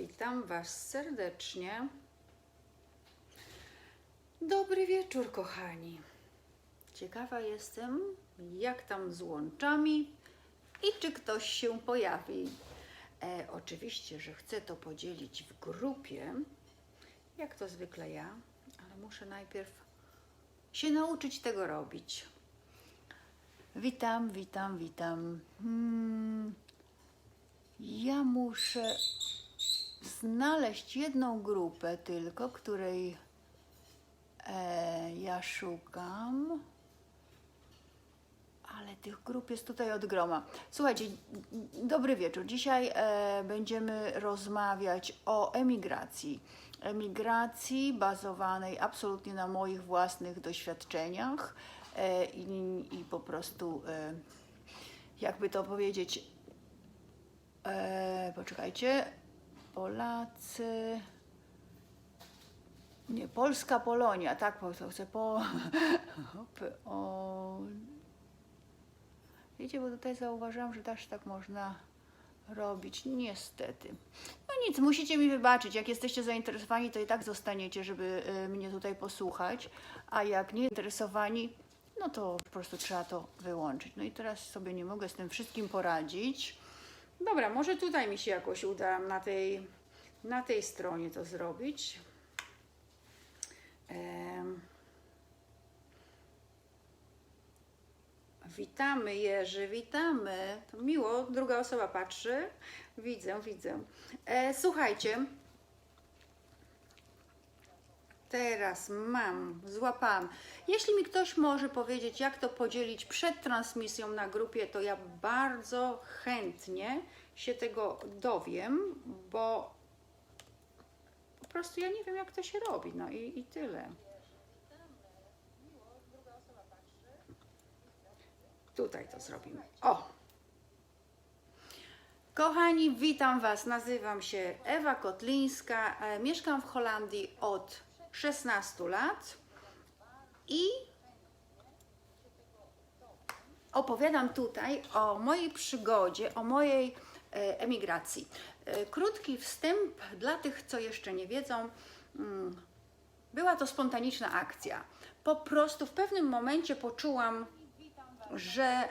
Witam Was serdecznie. Dobry wieczór, kochani. Ciekawa jestem, jak tam z łączami i czy ktoś się pojawi. E, oczywiście, że chcę to podzielić w grupie, jak to zwykle ja, ale muszę najpierw się nauczyć tego robić. Witam, witam, witam. Hmm, ja muszę znaleźć jedną grupę tylko, której e, ja szukam. Ale tych grup jest tutaj od groma. Słuchajcie, dobry wieczór. Dzisiaj e, będziemy rozmawiać o emigracji. Emigracji bazowanej absolutnie na moich własnych doświadczeniach e, i, i po prostu, e, jakby to powiedzieć, e, poczekajcie, Polacy. Nie, Polska Polonia, tak, po to chcę po. o, Wiecie, bo tutaj zauważyłam, że też tak można robić, niestety. No nic, musicie mi wybaczyć. Jak jesteście zainteresowani, to i tak zostaniecie, żeby y, mnie tutaj posłuchać, a jak nie interesowani, no to po prostu trzeba to wyłączyć. No i teraz sobie nie mogę z tym wszystkim poradzić. Dobra, może tutaj mi się jakoś uda na tej, na tej stronie to zrobić. Em. Witamy Jerzy, witamy. To miło, druga osoba patrzy. Widzę, widzę. E, słuchajcie. Teraz mam, złapałam. Jeśli mi ktoś może powiedzieć, jak to podzielić przed transmisją na grupie, to ja bardzo chętnie się tego dowiem, bo po prostu ja nie wiem, jak to się robi. No i, i tyle. Tutaj to zrobimy. O! Kochani, witam Was. Nazywam się Ewa Kotlińska. e, Mieszkam w Holandii od 16 lat i opowiadam tutaj o mojej przygodzie, o mojej e, emigracji. E, Krótki wstęp dla tych, co jeszcze nie wiedzą. Mm, Była to spontaniczna akcja. Po prostu w pewnym momencie poczułam, że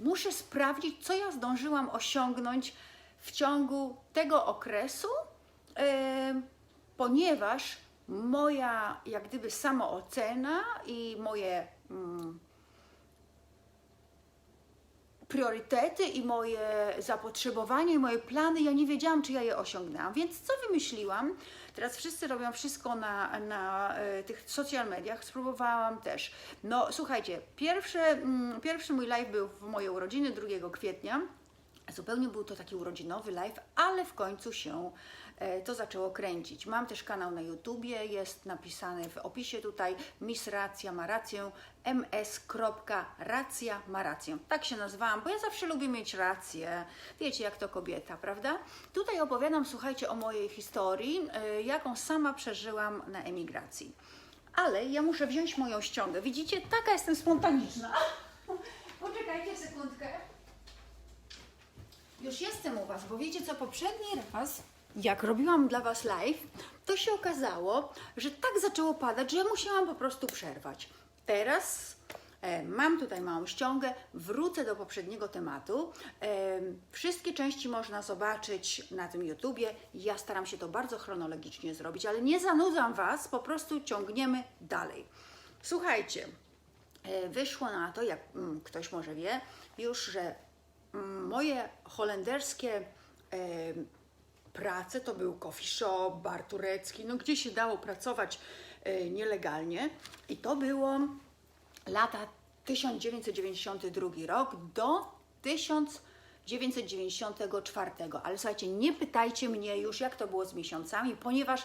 muszę sprawdzić, co ja zdążyłam osiągnąć w ciągu tego okresu, em, ponieważ moja jak gdyby samoocena i moje mm, priorytety i moje zapotrzebowanie, i moje plany, ja nie wiedziałam, czy ja je osiągnęłam. Więc co wymyśliłam? Teraz wszyscy robią wszystko na, na e, tych social mediach, spróbowałam też. No słuchajcie, pierwszy, mm, pierwszy mój live był w moje urodziny 2 kwietnia. Zupełnie był to taki urodzinowy live, ale w końcu się to zaczęło kręcić. Mam też kanał na YouTubie, jest napisany w opisie tutaj Miss Racja ma rację, ms.racja ma rację. Tak się nazwałam, bo ja zawsze lubię mieć rację. Wiecie, jak to kobieta, prawda? Tutaj opowiadam, słuchajcie, o mojej historii, e, jaką sama przeżyłam na emigracji. Ale ja muszę wziąć moją ściągę. Widzicie, taka jestem spontaniczna. Poczekajcie sekundkę. Już jestem u Was, bo wiecie co, poprzedni raz, jak robiłam dla Was live, to się okazało, że tak zaczęło padać, że ja musiałam po prostu przerwać. Teraz e, mam tutaj małą ściągę, wrócę do poprzedniego tematu. E, wszystkie części można zobaczyć na tym YouTubie. Ja staram się to bardzo chronologicznie zrobić, ale nie zanudzam Was, po prostu ciągniemy dalej. Słuchajcie, E, wyszło na to, jak mm, ktoś może wie, już, że mm, moje holenderskie e, prace to był coffee shop, bar turecki, no gdzie się dało pracować e, nielegalnie i to było lata 1992 rok do 1994. Ale słuchajcie, nie pytajcie mnie już, jak to było z miesiącami, ponieważ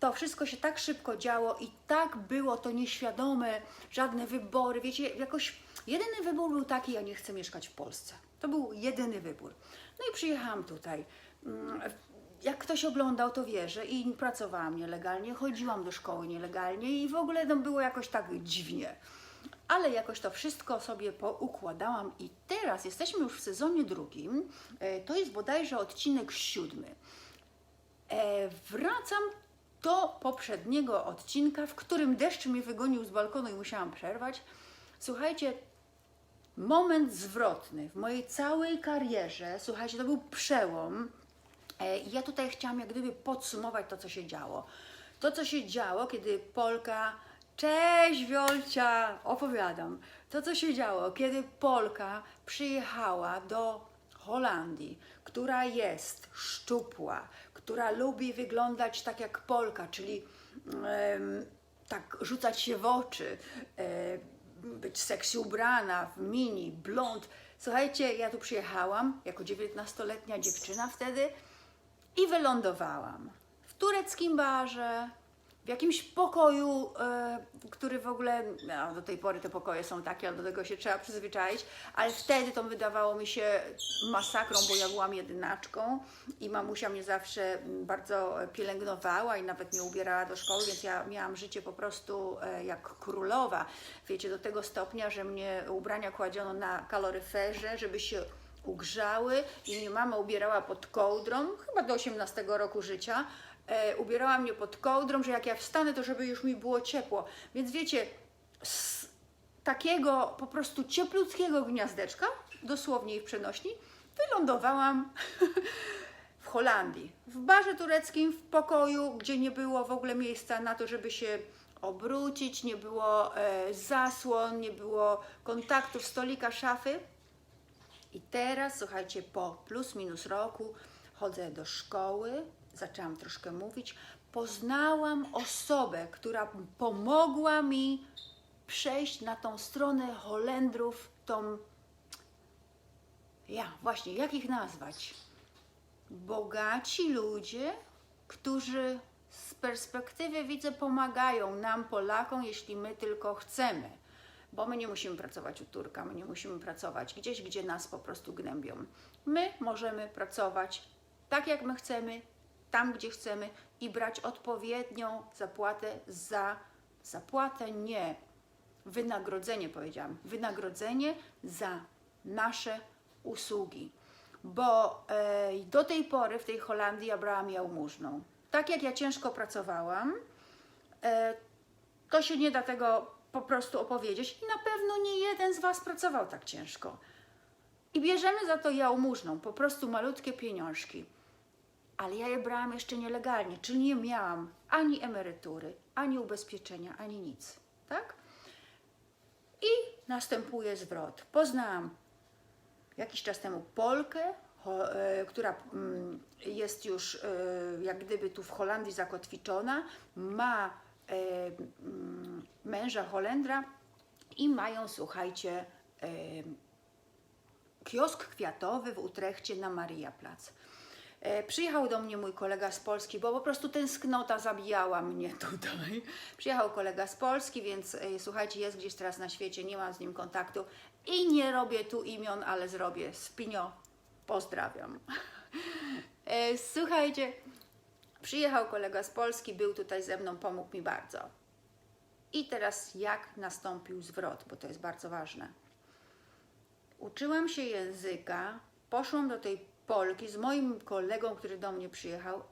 to wszystko się tak szybko działo i tak było to nieświadome, żadne wybory. Wiecie, jakoś jedyny wybór był taki, ja nie chcę mieszkać w Polsce. To był jedyny wybór. No i przyjechałam tutaj. Jak ktoś oglądał, to wie, że i pracowałam nielegalnie, chodziłam do szkoły nielegalnie i w ogóle no, było jakoś tak dziwnie. ale jakoś to wszystko sobie poukładałam i teraz jesteśmy już w sezonie drugim. E, To jest bodajże odcinek siódmy. E, wracam do poprzedniego odcinka, w którym deszcz mnie wygonił z balkonu i musiałam przerwać. Słuchajcie, moment zwrotny w mojej całej karierze, słuchajcie, to był przełom. E, Ja tutaj chciałam jak gdyby podsumować to, co się działo. To, co się działo, kiedy Polka, cześć Wiolcia, opowiadam. To, co się działo, kiedy Polka przyjechała do Holandii, która jest szczupła, która lubi wyglądać tak jak Polka, czyli tak rzucać się w oczy, e, być seksy ubrana, w mini, blond. Słuchajcie, ja tu przyjechałam jako 19-letnia dziewczyna wtedy i wylądowałam w tureckim barze, w jakimś pokoju, e, który w ogóle, no, do tej pory te pokoje są takie, ale do tego się trzeba przyzwyczaić, ale wtedy to wydawało mi się masakrą, bo ja byłam jedynaczką i mamusia mnie zawsze bardzo pielęgnowała i nawet mnie ubierała do szkoły, więc ja miałam życie po prostu e, jak królowa. Wiecie, do tego stopnia, że mnie ubrania kładziono na kaloryferze, żeby się ugrzały i mnie mama ubierała pod kołdrą, chyba do 18 roku życia, e, ubierała mnie pod kołdrą, że jak ja wstanę, to żeby już mi było ciepło. Więc wiecie, z takiego po prostu cieplutkiego gniazdeczka, dosłownie i w przenośni, wylądowałam w Holandii. W barze tureckim, w pokoju, gdzie nie było w ogóle miejsca na to, żeby się obrócić, nie było e, zasłon, nie było kontaktów, stolika, szafy. I teraz, słuchajcie, po plus minus roku chodzę do szkoły, zaczęłam troszkę mówić. Poznałam osobę, która pomogła mi przejść na tą stronę Holendrów, tą. Ja, właśnie, jak ich nazwać? Bogaci ludzie, którzy z perspektywy widzę pomagają nam, Polakom, jeśli my tylko chcemy bo my nie musimy pracować u Turka, my nie musimy pracować gdzieś, gdzie nas po prostu gnębią. My możemy pracować tak, jak my chcemy, tam, gdzie chcemy i brać odpowiednią zapłatę za zapłatę, nie wynagrodzenie, powiedziałam, wynagrodzenie za nasze usługi. Bo e, do tej pory w tej Holandii ja brałam jałmużną. Tak jak ja ciężko pracowałam, e, to się nie da tego po prostu opowiedzieć i na pewno nie jeden z Was pracował tak ciężko. I bierzemy za to jałmużną, po prostu malutkie pieniążki. Ale ja je brałam jeszcze nielegalnie, czyli nie miałam ani emerytury, ani ubezpieczenia, ani nic. Tak? I następuje zwrot. Poznałam jakiś czas temu Polkę, e, która mm, jest już e, jak gdyby tu w Holandii zakotwiczona, ma e, mm, męża Holendra i mają, słuchajcie, kiosk kwiatowy w Utrechcie na Mariaplac. E, Przyjechał do mnie mój kolega z Polski, bo po prostu tęsknota zabijała mnie tutaj. Przyjechał kolega z Polski, więc e, słuchajcie, jest gdzieś teraz na świecie, nie mam z nim kontaktu i nie robię tu imion, ale zrobię. Spinio, pozdrawiam. E, Słuchajcie, przyjechał kolega z Polski, był tutaj ze mną, pomógł mi bardzo. I teraz jak nastąpił zwrot, bo to jest bardzo ważne. Uczyłam się języka, poszłam do tej Polki z moim kolegą, który do mnie przyjechał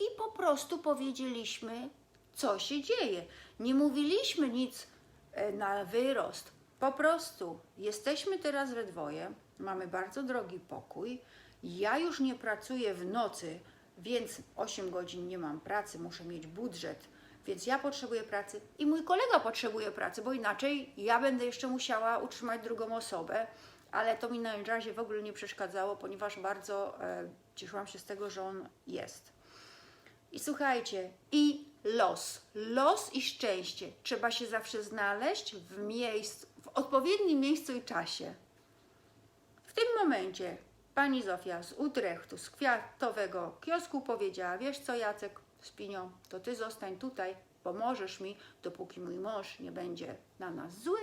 i po prostu powiedzieliśmy, co się dzieje. Nie mówiliśmy nic e, na wyrost. Po prostu jesteśmy teraz we dwoje, mamy bardzo drogi pokój. Ja już nie pracuję w nocy, więc 8 godzin nie mam pracy, muszę mieć budżet, więc ja potrzebuję pracy i mój kolega potrzebuje pracy, bo inaczej ja będę jeszcze musiała utrzymać drugą osobę, ale to mi na razie w ogóle nie przeszkadzało, ponieważ bardzo e, cieszyłam się z tego, że on jest. I słuchajcie, i los, los i szczęście trzeba się zawsze znaleźć w miejscu, w odpowiednim miejscu i czasie. W tym momencie pani Zofia z Utrechtu, z kwiatowego kiosku powiedziała, wiesz co Jacek, Spinio, to ty zostań tutaj, pomożesz mi, dopóki mój mąż nie będzie na nas zły.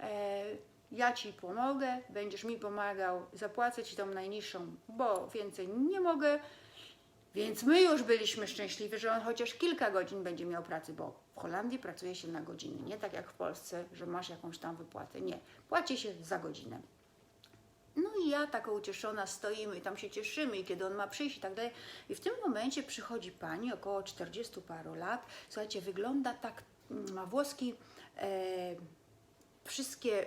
E, ja ci pomogę, będziesz mi pomagał, zapłacę ci tą najniższą, bo więcej nie mogę. Więc my już byliśmy szczęśliwi, że on chociaż kilka godzin będzie miał pracy, bo W Holandii pracuje się na godziny, nie tak jak w Polsce, że masz jakąś tam wypłatę. Nie, płaci się za godzinę. No i ja taka ucieszona stoimy i tam się cieszymy i kiedy on ma przyjść i tak dalej. I w tym momencie przychodzi pani około 40 paru lat. Słuchajcie, wygląda tak, mm, ma włoski e, wszystkie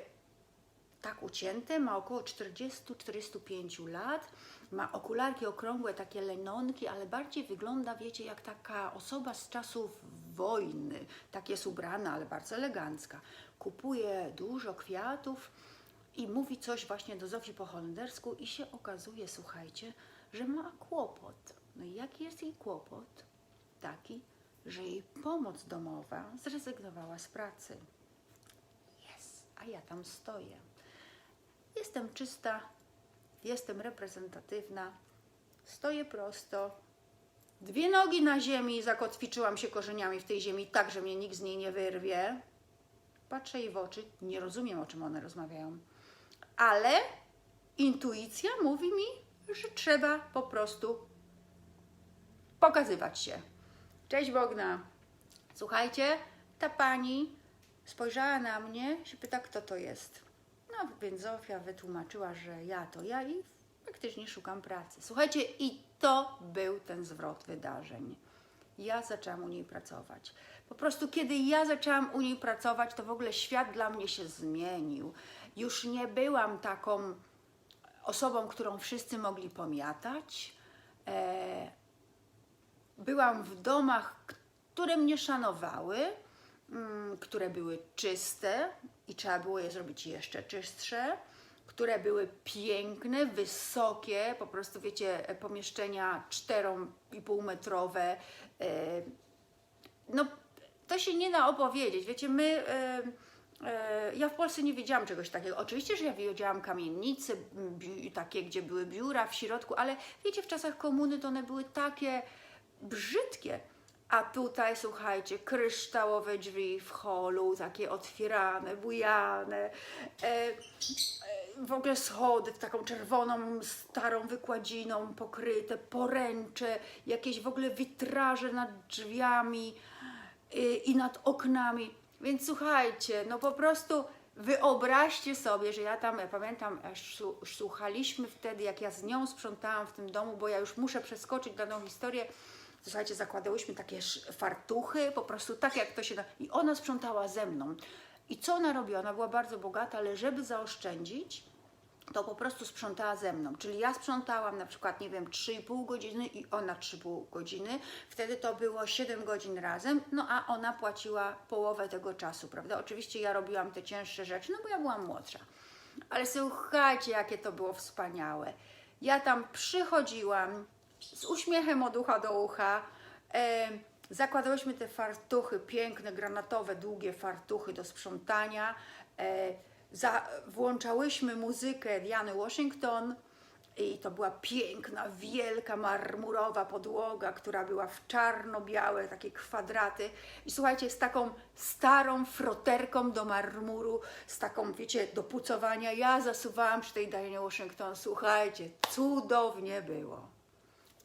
tak ucięte, ma około 40-45 lat, ma okularki okrągłe, takie lenonki, ale bardziej wygląda, wiecie, jak taka osoba z czasów wojny. Tak jest ubrana, ale bardzo elegancka. Kupuje dużo kwiatów i mówi coś właśnie do Zofii po holendersku i się okazuje, słuchajcie, że ma kłopot. No i jaki jest jej kłopot? Taki, że jej pomoc domowa zrezygnowała z pracy. Jest, a ja tam stoję. Jestem czysta, jestem reprezentatywna, stoję prosto, dwie nogi na ziemi, zakotwiczyłam się korzeniami w tej ziemi tak, że mnie nikt z niej nie wyrwie. Patrzę jej w oczy, nie rozumiem o czym one rozmawiają, ale intuicja mówi mi, że trzeba po prostu pokazywać się. Cześć Bogna. Słuchajcie, ta pani spojrzała na mnie, się pyta, kto to jest. No, więc Zofia wytłumaczyła, że ja to ja i faktycznie szukam pracy. Słuchajcie, i to był ten zwrot wydarzeń. Ja zaczęłam u niej pracować. Po prostu, kiedy ja zaczęłam u niej pracować, to w ogóle świat dla mnie się zmienił. Już nie byłam taką osobą, którą wszyscy mogli pomiatać. E, byłam w domach, które mnie szanowały, mm, które były czyste i trzeba było je zrobić jeszcze czystsze, które były piękne, wysokie, po prostu wiecie, pomieszczenia 4,5 metrowe. e, No, to się nie da opowiedzieć. Wiecie, my. e, e, Ja w Polsce nie wiedziałam czegoś takiego. Oczywiście, że ja wiedziałam kamienice, takie, gdzie były biura w środku, ale wiecie, w czasach komuny to one były takie brzydkie. A tutaj, słuchajcie, kryształowe drzwi w holu, takie otwierane, bujane, e, e, w ogóle schody w taką czerwoną, starą wykładziną pokryte, poręcze, jakieś w ogóle witraże nad drzwiami y, i nad oknami. Więc słuchajcie, no po prostu wyobraźcie sobie, że ja tam, ja pamiętam, słuchaliśmy wtedy, jak ja z nią sprzątałam w tym domu, bo ja już muszę przeskoczyć daną historię. Słuchajcie, zakładałyśmy takie fartuchy, po prostu tak jak to się da. I ona sprzątała ze mną. I co ona robiła? Ona była bardzo bogata, ale żeby zaoszczędzić, to po prostu sprzątała ze mną. Czyli ja sprzątałam na przykład, nie wiem, 3,5 godziny i ona 3,5 godziny. Wtedy to było 7 godzin razem, no a ona płaciła połowę tego czasu, prawda? Oczywiście ja robiłam te cięższe rzeczy, no bo ja byłam młodsza. Ale słuchajcie, jakie to było wspaniałe. Ja tam przychodziłam z uśmiechem od ucha do ucha. E, zakładałyśmy te fartuchy, piękne, granatowe, długie fartuchy do sprzątania. E, za, włączałyśmy muzykę Diany Washington i to była piękna, wielka, marmurowa podłoga, która była w czarno-białe, takie kwadraty. I słuchajcie, z taką starą froterką do marmuru, z taką, wiecie, do pucowania. Ja zasuwałam przy tej Dianie Washington. Słuchajcie, cudownie było.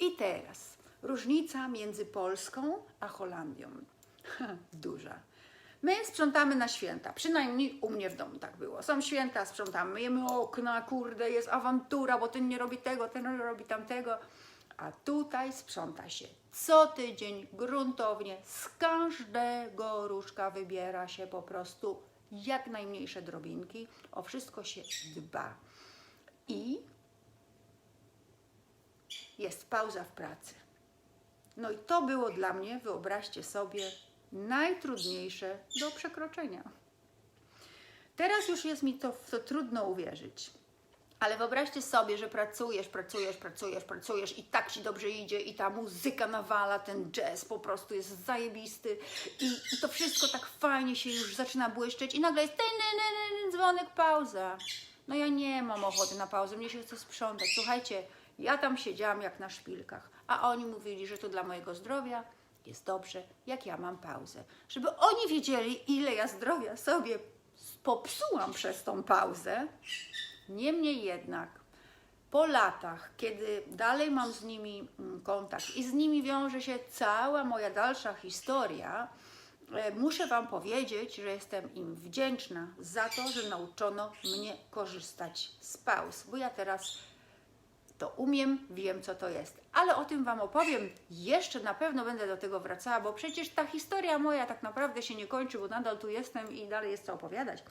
I teraz różnica między Polską a Holandią. Duża. My sprzątamy na święta, przynajmniej u mnie w domu tak było. Są święta, sprzątamy, myjemy okna, kurde, jest awantura, bo ten nie robi tego, ten robi tamtego. A tutaj sprząta się co tydzień, gruntownie, z każdego różka wybiera się po prostu jak najmniejsze drobinki, o wszystko się dba. I jest pauza w pracy. No i to było dla mnie, wyobraźcie sobie, najtrudniejsze do przekroczenia. Teraz już jest mi to to trudno uwierzyć. Ale wyobraźcie sobie, że pracujesz, pracujesz, pracujesz, pracujesz i tak ci dobrze idzie i ta muzyka nawala, ten jazz po prostu jest zajebisty i, i to wszystko tak fajnie się już zaczyna błyszczeć i nagle jest ten, ten, ten, ten dzwonek, pauza. No ja nie mam ochoty na pauzę, mnie się chce sprzątać. Słuchajcie, ja tam siedziałam jak na szpilkach, a oni mówili, że to dla mojego zdrowia jest dobrze, jak ja mam pauzę. Żeby oni wiedzieli, ile ja zdrowia sobie popsułam przez tą pauzę. Niemniej jednak, po latach, kiedy dalej mam z nimi mm, kontakt i z nimi wiąże się cała moja dalsza historia, e, muszę Wam powiedzieć, że jestem im wdzięczna za to, że nauczono mnie korzystać z pauz, bo ja teraz to umiem, wiem co to jest. Ale o tym Wam opowiem. Jeszcze na pewno będę do tego wracała, bo przecież ta historia moja tak naprawdę się nie kończy, bo nadal tu jestem i dalej jest co opowiadać.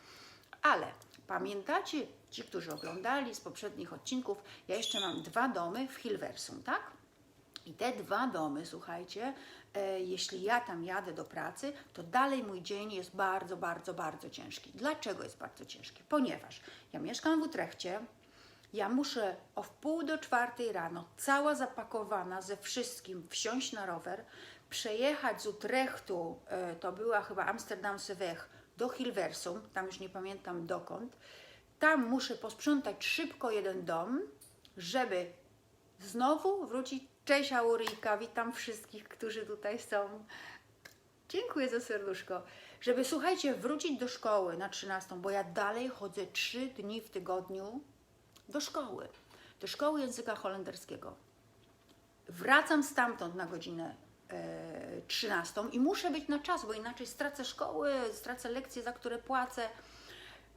Ale pamiętacie, ci, którzy oglądali z poprzednich odcinków, ja jeszcze mam dwa domy w Hilversum, tak? I te dwa domy, słuchajcie, e, jeśli ja tam jadę do pracy, to dalej mój dzień jest bardzo, bardzo, bardzo ciężki. Dlaczego jest bardzo ciężki? Ponieważ ja mieszkam w Utrechcie, ja muszę o wpół do czwartej rano, cała zapakowana ze wszystkim, wsiąść na rower, przejechać z Utrechtu, e, to była chyba Amsterdamse Weg, do Hilversum, tam już nie pamiętam dokąd. Tam muszę posprzątać szybko jeden dom, żeby znowu wrócić. Cześć Auryjka, witam wszystkich, którzy tutaj są. Dziękuję za serduszko. Żeby, słuchajcie, wrócić do szkoły na 13, bo ja dalej chodzę 3 dni w tygodniu do szkoły, do szkoły języka holenderskiego. Wracam stamtąd na godzinę e, 13 i muszę być na czas, bo inaczej stracę szkoły, stracę lekcje, za które płacę.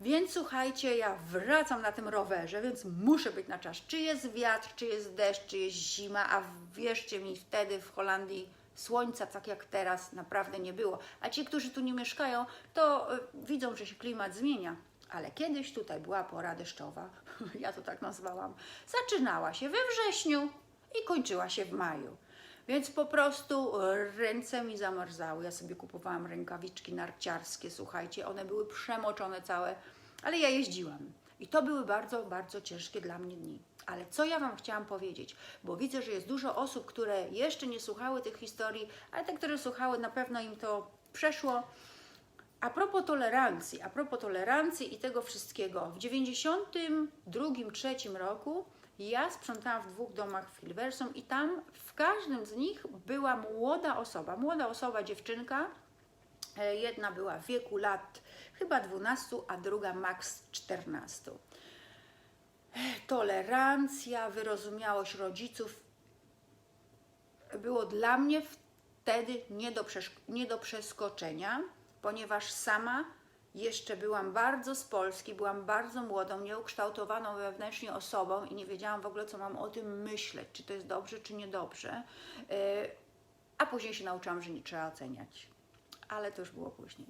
Więc słuchajcie, ja wracam na tym rowerze, więc muszę być na czas. Czy jest wiatr, czy jest deszcz, czy jest zima, a wierzcie mi, wtedy w Holandii słońca, tak jak teraz, naprawdę nie było. A ci, którzy tu nie mieszkają, to y, widzą, że się klimat zmienia. Ale kiedyś tutaj była pora deszczowa, ja to tak nazwałam. Zaczynała się we wrześniu i kończyła się w maju. Więc po prostu ręce mi zamarzały. Ja sobie kupowałam rękawiczki narciarskie, słuchajcie, one były przemoczone całe, ale ja jeździłam. I to były bardzo, bardzo ciężkie dla mnie dni. Ale co ja Wam chciałam powiedzieć? Bo widzę, że jest dużo osób, które jeszcze nie słuchały tych historii, ale te, które słuchały, na pewno im to przeszło. A propos tolerancji, a propos tolerancji i tego wszystkiego, w 92-3 roku ja sprzątałam w dwóch domach w Hilversum i tam w każdym z nich była młoda osoba, młoda osoba, dziewczynka. E, Jedna była w wieku lat chyba 12, a druga maks 14. E, Tolerancja, wyrozumiałość rodziców było dla mnie wtedy nie do, nie do przeskoczenia, ponieważ sama jeszcze byłam bardzo z Polski, byłam bardzo młodą, nieukształtowaną wewnętrznie osobą i nie wiedziałam w ogóle, co mam o tym myśleć, czy to jest dobrze, czy niedobrze. Yy, A później się nauczyłam, że nie trzeba oceniać. Ale to już było później.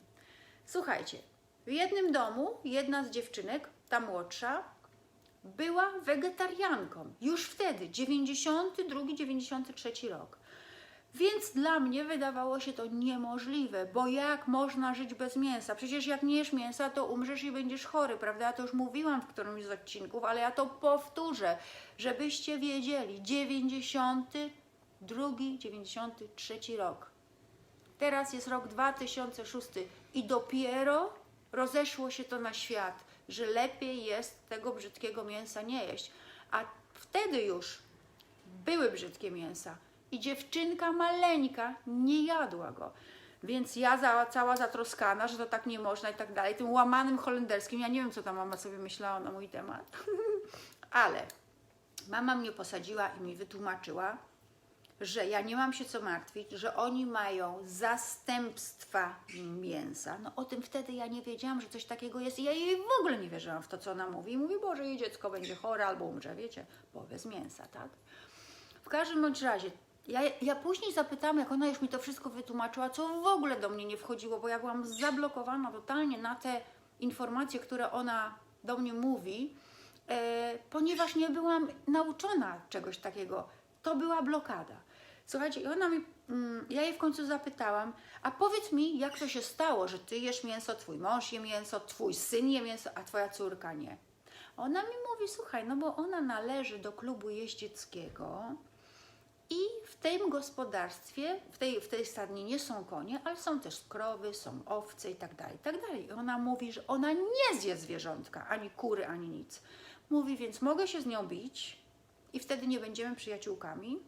Słuchajcie, w jednym domu jedna z dziewczynek, ta młodsza, była wegetarianką. Już wtedy, 92-93 rok. Więc dla mnie wydawało się to niemożliwe, bo jak można żyć bez mięsa? Przecież jak nie jesz mięsa, to umrzesz i będziesz chory, prawda? Ja to już mówiłam w którymś z odcinków, ale ja to powtórzę, żebyście wiedzieli. 92, 93 rok. Teraz jest rok 2006 i dopiero rozeszło się to na świat, że lepiej jest tego brzydkiego mięsa nie jeść. A wtedy już były brzydkie mięsa i dziewczynka maleńka nie jadła go. Więc ja za, cała zatroskana, że to tak nie można i tak dalej, tym łamanym holenderskim, ja nie wiem, co ta mama sobie myślała na mój temat, ale mama mnie posadziła i mi wytłumaczyła, że ja nie mam się co martwić, że oni mają zastępstwa mięsa. No o tym wtedy ja nie wiedziałam, że coś takiego jest i ja jej w ogóle nie wierzyłam w to, co ona mówi. I mówi, Boże, jej dziecko będzie chore albo umrze, wiecie, bo bez mięsa, tak? W każdym bądź razie, ja, ja później zapytałam, jak ona już mi to wszystko wytłumaczyła, co w ogóle do mnie nie wchodziło, bo ja byłam zablokowana totalnie na te informacje, które ona do mnie mówi, e, ponieważ nie byłam nauczona czegoś takiego. To była blokada. Słuchajcie, i ona mi, mm, ja jej w końcu zapytałam, a powiedz mi, jak to się stało, że ty jesz mięso, twój mąż je mięso, twój syn je mięso, a twoja córka nie. Ona mi mówi, słuchaj, no bo ona należy do klubu jeździeckiego i w tym gospodarstwie, w tej, w tej stadninie są konie, ale są też krowy, są owce i tak dalej, i tak dalej. I ona mówi, że ona nie zje zwierzątka, ani kury, ani nic. Mówi, więc mogę się z nią bić i wtedy nie będziemy przyjaciółkami,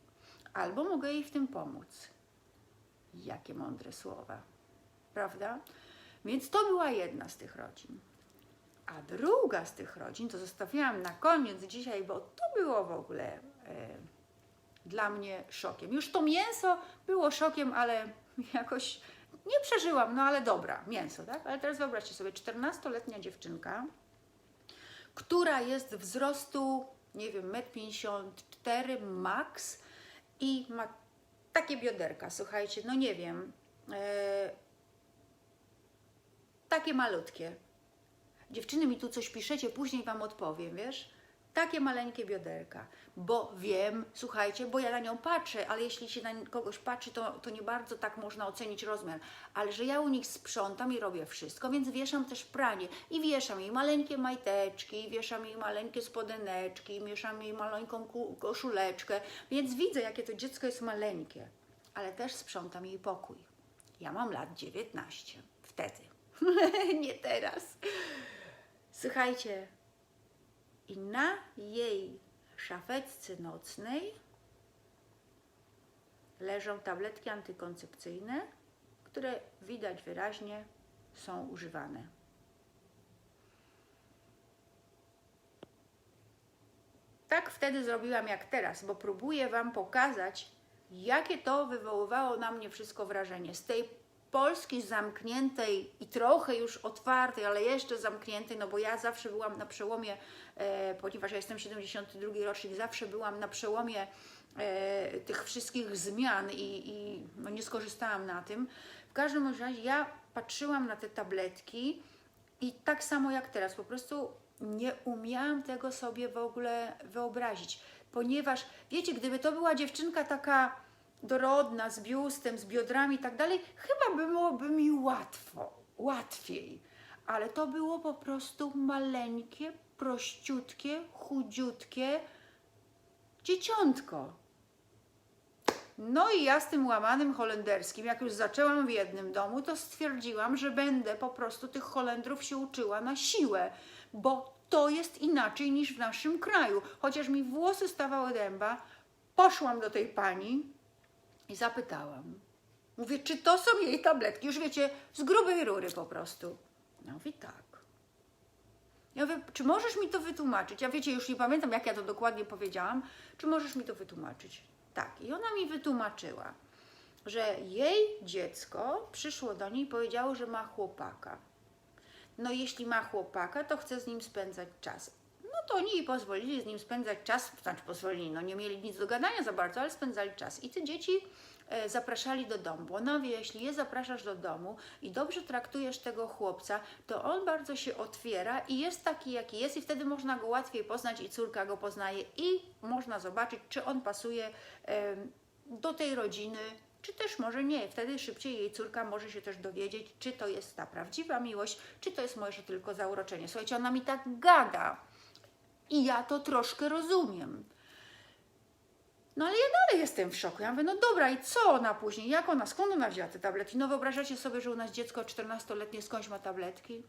albo mogę jej w tym pomóc. Jakie mądre słowa, prawda? Więc to była jedna z tych rodzin. A druga z tych rodzin, to zostawiłam na koniec dzisiaj, bo to było w ogóle e, dla mnie szokiem. Już to mięso było szokiem, ale jakoś Nie przeżyłam, no ale dobra, mięso, tak? Ale teraz wyobraźcie sobie, 14-letnia dziewczynka, która jest wzrostu, nie wiem, 1,54 m max i ma takie bioderka, słuchajcie, no nie wiem, e, takie malutkie. Dziewczyny mi tu coś piszecie, później Wam odpowiem, wiesz? Takie maleńkie bioderka, bo wiem, słuchajcie, bo ja na nią patrzę, ale jeśli się na kogoś patrzy, to, to nie bardzo tak można ocenić rozmiar, ale że ja u nich sprzątam i robię wszystko, więc wieszam też pranie. I wieszam jej maleńkie majteczki, wieszam jej maleńkie spodeneczki, wieszam jej maleńką koszuleczkę, więc widzę, jakie to dziecko jest maleńkie, ale też sprzątam jej pokój. Ja mam lat 19, wtedy, nie teraz. Słuchajcie, i na jej szafeczce nocnej leżą tabletki antykoncepcyjne, które widać wyraźnie są używane. Tak wtedy zrobiłam jak teraz, bo próbuję Wam pokazać, jakie to wywoływało na mnie wszystko wrażenie. Z tej Polski zamkniętej i trochę już otwartej, ale jeszcze zamkniętej, no bo ja zawsze byłam na przełomie, e, ponieważ ja jestem 72 rocznik, zawsze byłam na przełomie e, tych wszystkich zmian i, i no nie skorzystałam na tym. W każdym razie ja patrzyłam na te tabletki i tak samo jak teraz, po prostu nie umiałam tego sobie w ogóle wyobrazić, ponieważ wiecie, gdyby to była dziewczynka taka dorodna, z biustem, z biodrami i tak dalej, chyba byłoby mi łatwo, łatwiej. Ale to było po prostu maleńkie, prościutkie, chudziutkie dzieciątko. No i ja z tym łamanym holenderskim, jak już zaczęłam w jednym domu, to stwierdziłam, że będę po prostu tych Holendrów się uczyła na siłę, bo to jest inaczej niż w naszym kraju. Chociaż mi włosy stawały dęba, poszłam do tej pani i zapytałam. Mówię, czy to są jej tabletki? Już wiecie, z grubej rury po prostu. No mówi tak. Ja mówię, czy możesz mi to wytłumaczyć? Ja wiecie, już nie pamiętam, jak ja to dokładnie powiedziałam. Czy możesz mi to wytłumaczyć? Tak. I ona mi wytłumaczyła, że jej dziecko przyszło do niej i powiedziało, że ma chłopaka. No jeśli ma chłopaka, to chce z nim spędzać czas. No to oni jej pozwolili z nim spędzać czas, znaczy pozwolili, no nie mieli nic do gadania za bardzo, ale spędzali czas. I te dzieci e, zapraszali do domu, bo ona wie, jeśli je zapraszasz do domu i dobrze traktujesz tego chłopca, to on bardzo się otwiera i jest taki, jaki jest i wtedy można go łatwiej poznać i córka go poznaje i można zobaczyć, czy on pasuje em, do tej rodziny, czy też może nie. Wtedy szybciej jej córka może się też dowiedzieć, czy to jest ta prawdziwa miłość, czy to jest może tylko zauroczenie. Słuchajcie, ona mi tak gada i ja to troszkę rozumiem. No ale ja dalej jestem w szoku. Ja mówię, no dobra, i co ona później? Jak ona? Skąd ona wzięła te tabletki? No wyobrażacie sobie, że u nas dziecko 14-letnie skądś ma tabletki?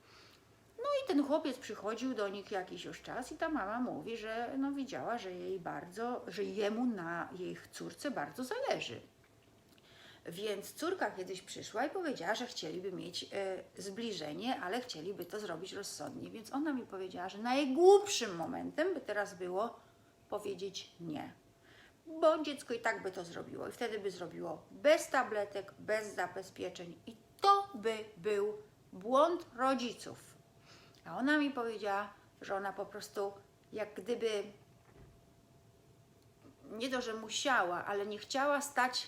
No i ten chłopiec przychodził do nich jakiś już czas i ta mama mówi, że no widziała, że jej bardzo, że jemu na jej córce bardzo zależy. Więc córka kiedyś przyszła i powiedziała, że chcieliby mieć e, zbliżenie, ale chcieliby to zrobić rozsądnie. Więc ona mi powiedziała, że najgłupszym momentem by teraz było powiedzieć nie. Bo dziecko i tak by to zrobiło. I wtedy by zrobiło bez tabletek, bez zabezpieczeń. I to by był błąd rodziców. A ona mi powiedziała, że ona po prostu jak gdyby nie to, że musiała, ale nie chciała stać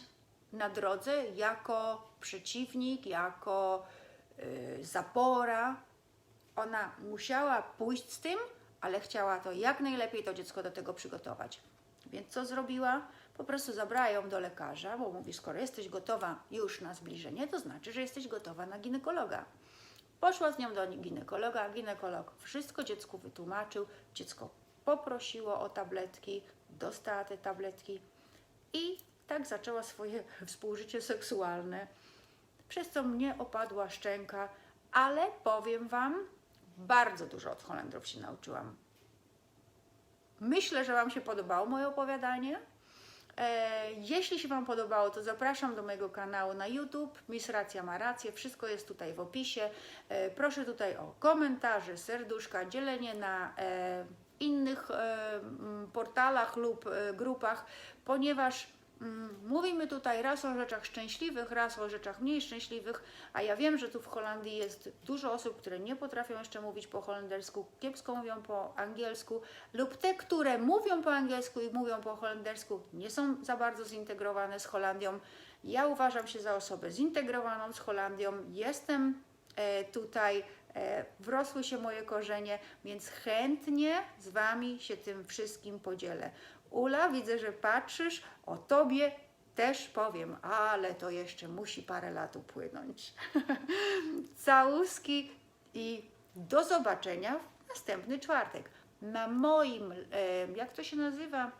na drodze jako przeciwnik, jako y, zapora. Ona musiała pójść z tym, ale chciała to jak najlepiej to dziecko do tego przygotować. Więc co zrobiła? Po prostu zabrała ją do lekarza, bo mówi, skoro jesteś gotowa już na zbliżenie, to znaczy, że jesteś gotowa na ginekologa. Poszła z nią do ginekologa, ginekolog wszystko dziecku wytłumaczył, dziecko poprosiło o tabletki, dostała te tabletki i tak zaczęła swoje współżycie seksualne, przez co mnie opadła szczęka, ale powiem Wam, bardzo dużo od Holendrów się nauczyłam. Myślę, że Wam się podobało moje opowiadanie. E, jeśli się Wam podobało, to zapraszam do mojego kanału na YouTube. Miss Racja ma rację, wszystko jest tutaj w opisie. E, proszę tutaj o komentarze, serduszka, dzielenie na e, innych portalach lub grupach, ponieważ Mówimy tutaj raz o rzeczach szczęśliwych, raz o rzeczach mniej szczęśliwych, a ja wiem, że tu w Holandii jest dużo osób, które nie potrafią jeszcze mówić po holendersku, kiepsko mówią po angielsku, lub te, które mówią po angielsku i mówią po holendersku, nie są za bardzo zintegrowane z Holandią. Ja uważam się za osobę zintegrowaną z Holandią. Jestem e, tutaj, e, wrosły się moje korzenie, więc chętnie z Wami się tym wszystkim podzielę. Ula, widzę, że patrzysz, o Tobie też powiem, ale to jeszcze musi parę lat upłynąć. Całuski i do zobaczenia w następny czwartek. Na moim, jak to się nazywa?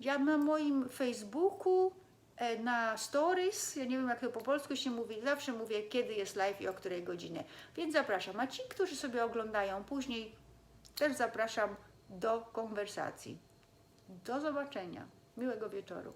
Ja na moim Facebooku, e, na stories, ja nie wiem jak to po polsku się mówi, zawsze mówię kiedy jest live i o której godzinie. Więc zapraszam. A ci, którzy sobie oglądają później, też zapraszam do konwersacji. Do zobaczenia. Miłego wieczoru.